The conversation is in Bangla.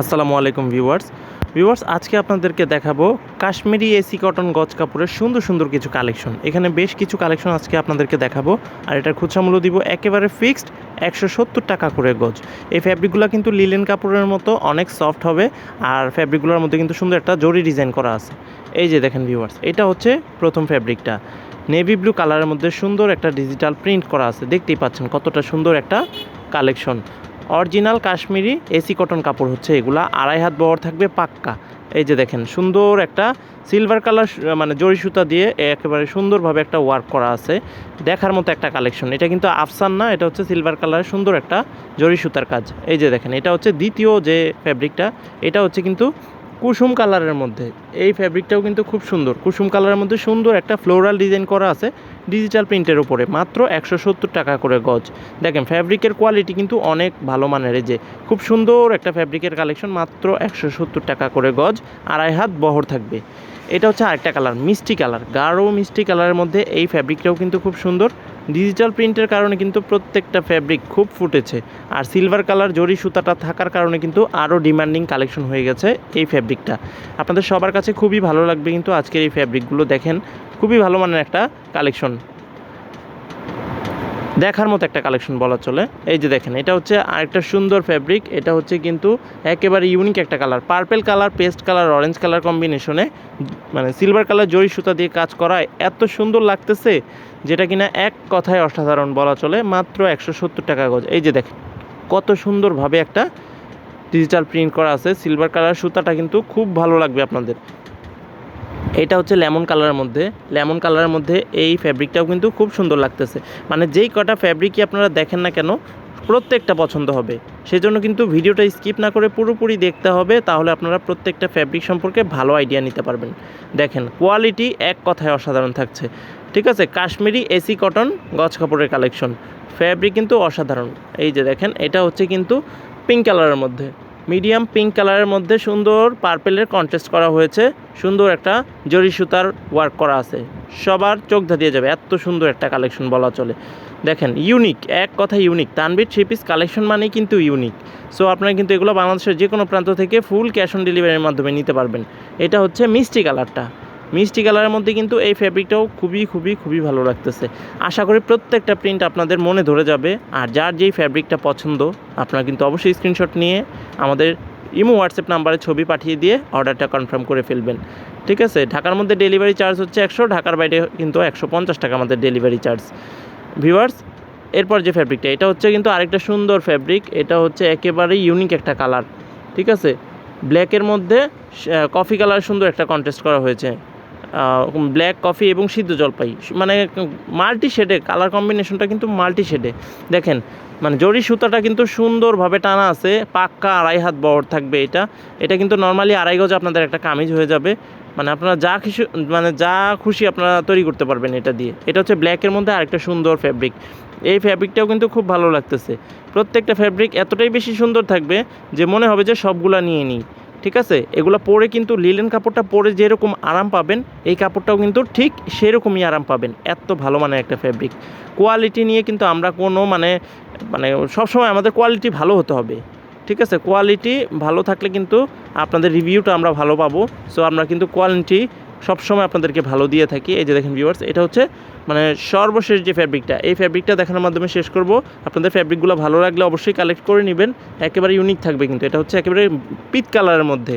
আসসালামু আলাইকুম ভিউয়ার্স। ভিউয়ার্স, আজকে আপনাদেরকে দেখাবো কাশ্মীরি এসি কটন গজ কাপড়ের সুন্দর সুন্দর কিছু কালেকশন। এখানে বেশ কিছু কালেকশন আজকে আপনাদেরকে দেখাবো। আর এটার খুচরা মূল্য দিব একেবারে ফিক্সড একশো সত্তর টাকা করে গজ। এই ফ্যাব্রিকগুলো কিন্তু লিলেন কাপড়ের মতো অনেক সফট হবে আর ফ্যাব্রিকগুলোর মধ্যে কিন্তু সুন্দর একটা জরি ডিজাইন করা আছে। এই যে দেখেন ভিউয়ার্স, এটা হচ্ছে প্রথম ফ্যাব্রিকটা। নেভি ব্লু কালারের মধ্যে সুন্দর একটা ডিজিটাল প্রিন্ট করা আছে। দেখতেই পাচ্ছেন কতটা সুন্দর একটা collection. Original Kashmiri AC cotton কাপড় হচ্ছে এগুলা। আড়াই হাত বহর থাকবে পাক্কা। এই যে দেখেন, সুন্দর একটা সিলভার কালার মানে জরি সুতা দিয়ে একেবারে সুন্দরভাবে একটা ওয়ার্ক করা আছে। দেখার মতো একটা কালেকশন এটা কিন্তু আফসান না, এটা হচ্ছে সিলভার কালারের সুন্দর একটা জরি সুতার কাজ। এই যে দেখেন, এটা হচ্ছে দ্বিতীয় যে ফ্যাব্রিকটা এটা হচ্ছে কিন্তু কুসুম কালারের মধ্যে। এই ফ্যাব্রিকটাও কিন্তু খুব সুন্দর। কুসুম কালারের মধ্যে সুন্দর একটা ফ্লোরাল ডিজাইন করা আছে ডিজিটাল প্রিন্টের উপরে। মাত্র একশো সত্তর টাকা করে গজ। দেখেন ফ্যাব্রিকের কোয়ালিটি কিন্তু অনেক ভালো মানের। যে, খুব সুন্দর একটা ফ্যাব্রিকের কালেকশন মাত্র একশো সত্তর টাকা করে গজ, আড়াই হাত বহর থাকবে। এটা হচ্ছে আরেকটা কালার মিষ্টি কালার গাঢ় মিষ্টি কালারের মধ্যে এই ফ্যাব্রিকটাও কিন্তু খুব সুন্দর। ডিজিটাল প্রিন্টের কারণে কিন্তু প্রত্যেকটা ফ্যাব্রিক খুব ফুটেছে। আর সিলভার কালার জরি সুতাটা থাকার কারণে কিন্তু আরও ডিমান্ডিং কালেকশন হয়ে গেছে এই ফ্যাব্রিকটা আপনাদের সবার কাছে খুবই ভালো লাগবে কিন্তু আজকের এই ফ্যাব্রিকগুলো দেখেন, খুবই ভালো মানের একটা কালেকশন দেখার মতো একটা কালেকশন বলা চলে। এই যে দেখেন, এটা হচ্ছে আরেকটা সুন্দর ফ্যাব্রিক এটা হচ্ছে কিন্তু একেবারে ইউনিক একটা colour purple colour paste colour orange colour কম্বিনেশনে মানে সিলভার কালার জরি সুতা দিয়ে কাজ করায় এত সুন্দর লাগতেছে, যেটা কিনা এক কথায় অসাধারণ বলা চলে, মাত্র একশো সত্তর টাকা গজ। এই যে দেখেন, কত সুন্দরভাবে একটা ডিজিটাল প্রিন্ট করা আছে। সিলভার কালার সুতাটা কিন্তু খুব ভালো লাগবে আপনাদের। এটা হচ্ছে লেমন কালারের মধ্যে। লেমন কালারের মধ্যে এই ফ্যাব্রিকটাও কিন্তু খুব সুন্দর লাগতেছে। মানে যেই কটা ফ্যাব্রিকই আপনারা দেখেন না কেন, প্রত্যেকটা পছন্দ হবে। সেজন্য কিন্তু ভিডিওটা স্কিপ না করে পুরোপুরি দেখতে হবে, তাহলে আপনারা প্রত্যেকটা ফ্যাব্রিক সম্পর্কে ভালো আইডিয়া নিতে পারবেন। দেখেন, কোয়ালিটি এক কথায় অসাধারণ থাকছে। ঠিক আছে, কাশ্মীরি এসি কটন গজ কাপড়ের কালেকশন। ফ্যাব্রিক কিন্তু অসাধারণ। এই যে দেখেন, এটা হচ্ছে কিন্তু পিঙ্ক কালারের মধ্যে। মিডিয়াম পিঙ্ক কালারের মধ্যে সুন্দর পার্পেলের কন্ট্রাস্ট করা হয়েছে। সুন্দর একটা জরি সুতার ওয়ার্ক করা আছে। সবার চোখ ধাঁধিয়ে যাবে, এত সুন্দর একটা কালেকশন বলা চলে। দেখেন ইউনিক এক কথা unique Tanvir three piece collection মানেই কিন্তু ইউনিক সো আপনারা কিন্তু এগুলো বাংলাদেশের যে কোনো প্রান্ত থেকে ফুল ক্যাশ অন ডেলিভারির মাধ্যমে নিতে পারবেন। এটা হচ্ছে মিষ্টি কালারটা। মিষ্টি কালারের মধ্যে কিন্তু এই ফ্যাব্রিকটাও খুবই খুবই খুবই ভালো লাগতেছে। আশা করি প্রত্যেকটা প্রিন্ট আপনাদের মনে ধরে যাবে। আর যার যেই ফ্যাব্রিকটা পছন্দ, আপনারা কিন্তু অবশ্যই স্ক্রিনশট নিয়ে আমাদের ইমো হোয়াটসঅ্যাপ নাম্বারে ছবি পাঠিয়ে দিয়ে অর্ডারটা কনফার্ম করে ফেলবেন। ঠিক আছে? ঢাকার মধ্যে ডেলিভারি চার্জ হচ্ছে একশো, ঢাকার বাইরে কিন্তু একশো পঞ্চাশ টাকা আমাদের ডেলিভারি চার্জ ভিউয়ার্স এরপর যে ফ্যাব্রিকটা এটা হচ্ছে কিন্তু আরেকটা সুন্দর ফ্যাব্রিক এটা হচ্ছে একেবারেই ইউনিক একটা কালার ঠিক আছে? ব্ল্যাকের মধ্যে কফি কালার সুন্দর একটা কন্টেস্ট করা হয়েছে। ব্ল্যাক কফি এবং সিদ্ধ জলপাই। মানে মাল্টি শেডে কালার কম্বিনেশনটা কিন্তু মাল্টি শেডে দেখেন মানে জরি সুতাটা কিন্তু সুন্দরভাবে টানা আছে, পাক্কা আড়াই হাত বড় থাকবে এটা। এটা কিন্তু নর্মালি আড়াই গজ আপনাদের একটা কামিজ হয়ে যাবে। মানে আপনারা যা খুশি মানে যা খুশি আপনারা তৈরি করতে পারবেন এটা দিয়ে। এটা হচ্ছে ব্ল্যাকের মধ্যে আরেকটা সুন্দর ফ্যাব্রিক এই ফ্যাব্রিকটাও কিন্তু খুব ভালো লাগতেছে। প্রত্যেকটা ফ্যাব্রিক এতটাই বেশি সুন্দর থাকবে যে মনে হবে যে সবগুলা নিয়ে নিই। ঠিক আছে? এগুলো পরে কিন্তু লিলেন কাপড়টা পরে যেরকম আরাম পাবেন, এই কাপড়টাও কিন্তু ঠিক সেরকমই আরাম পাবেন। এত ভালো মানে একটা ফ্যাব্রিক কোয়ালিটি নিয়ে কিন্তু আমরা কোনো মানে মানে সবসময় আমাদের কোয়ালিটি ভালো হতে হবে। ঠিক আছে? কোয়ালিটি ভালো থাকলে কিন্তু আপনাদের রিভিউটা আমরা ভালো পাবো। সো আমরা কিন্তু কোয়ালিটি সবসময় আপনাদেরকে ভালো দিয়ে থাকি। এই যে দেখেন ভিউয়ার্স এটা হচ্ছে মানে সর্বশেষ যে ফ্যাব্রিকটা এই ফ্যাব্রিকটা দেখানোর মাধ্যমে শেষ করব। আপনাদের ফ্যাব্রিকগুলো ভালো লাগলে অবশ্যই কালেক্ট করে নেবেন। একেবারে ইউনিক থাকবে কিন্তু। এটা হচ্ছে একেবারে পিত কালারের মধ্যে।